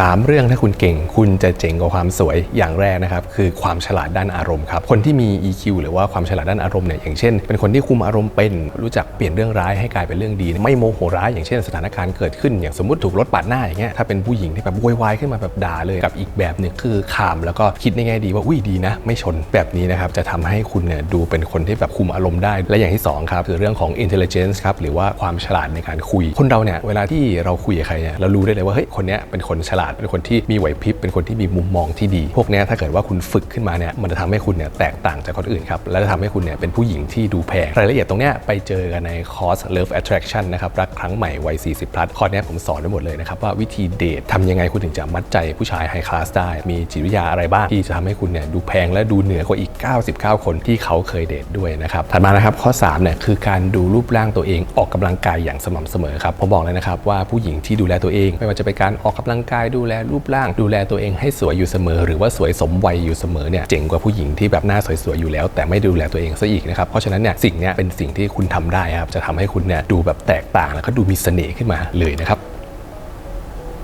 3 เรื่องถ้าคุณเก่ง คุณจะเจ๋งกว่าความสวยอย่างแรกนะครับคือความฉลาดด้านอารมณ์ครับคนที่มี EQ หรือว่าความฉลาดด้านอารมณ์เนี่ยอย่างเช่น เป็นคนที่คุมอารมณ์เป็นรู้จักเปลี่ยนเรื่องร้ายให้กลายเป็นเรื่องดี ไม่โมโหร้ายอย่างเช่นสถานการณ์เกิดขึ้น อย่างสมมติถูกรถปาดหน้าอย่างเงี้ยถ้าเป็นผู้หญิงที่แบบโวยวายขึ้นมาแบบด่าเลยกับอีกแบบหนึ่งคือขามแล้วก็คิดในแง่ดีว่าอุ้ยดีนะ ไม่ชนแบบนี้นะครับจะทำให้คุณเนี่ยดูเป็นคนที่แบบคุมอารมณ์ได้ และอย่างที่สองครับคือเรื่องของ intelligence ครับหรือว่าความฉลาดในการคุย คนเราเนี่ยเวลาที่เราคุยกับใครเนี่ยเรารู้ได้เลยว่าเฮ้ยคนเนี้ยเป็นคนฉลาดเป็นคนที่มีไหวพริบ เป็นคนที่มีมุมมองที่ดี พวกนี้ถ้าเกิดว่าคุณฝึกขึ้นมาเนี่ยมันจะทำให้คุณเนี่ยแตกต่างจากคนอื่นครับ และจะทำให้คุณเนี่ยเป็นผู้หญิงที่ดูแพง รายละเอียดตรงเนี้ยไปเจอกันในคอร์ส Love Attraction นะครับ รักครั้งใหม่วัย 40 plus คอร์สเนี้ยผมสอนไว้หมดเลยนะครับว่าวิธีเดททำยังไงคุณถึงจะมัดใจผู้ชายไฮคลาสได้ มีจิตวิทยาอะไรบ้างที่จะทำให้คุณเนี่ยดูแพงและดูเหนือกว่าอีก 99 คนที่เขาเคยเดทด้วยนะครับถัดมานะครับข้อ3เนี่ยคือการดูรูปร่างตัวเองออกกำลังกายอย่างสม่ำเสมอครับผมบอกเลยนะครับว่าผู้หญิงที่ดูแลตัวเองไม่ว่าจะเป็นการออกกำลังกายดูแลรูปร่าง ดูแลตัวเองให้สวยอยู่เสมอ หรือว่าสวยสมวัยอยู่เสมอเนี่ยเจ๋งกว่าผู้หญิงที่แบบหน้าสวยๆอยู่แล้ว แต่ไม่ดูแลตัวเองซะอีกนะครับเพราะฉะนั้นเนี่ยสิ่งเนี้ยเป็นสิ่งที่คุณทำได้ครับจะทำให้คุณเนี่ยดูแบบแตกต่างแล้วก็ดูมีเสน่ห์ขึ้นมาเลยนะครับ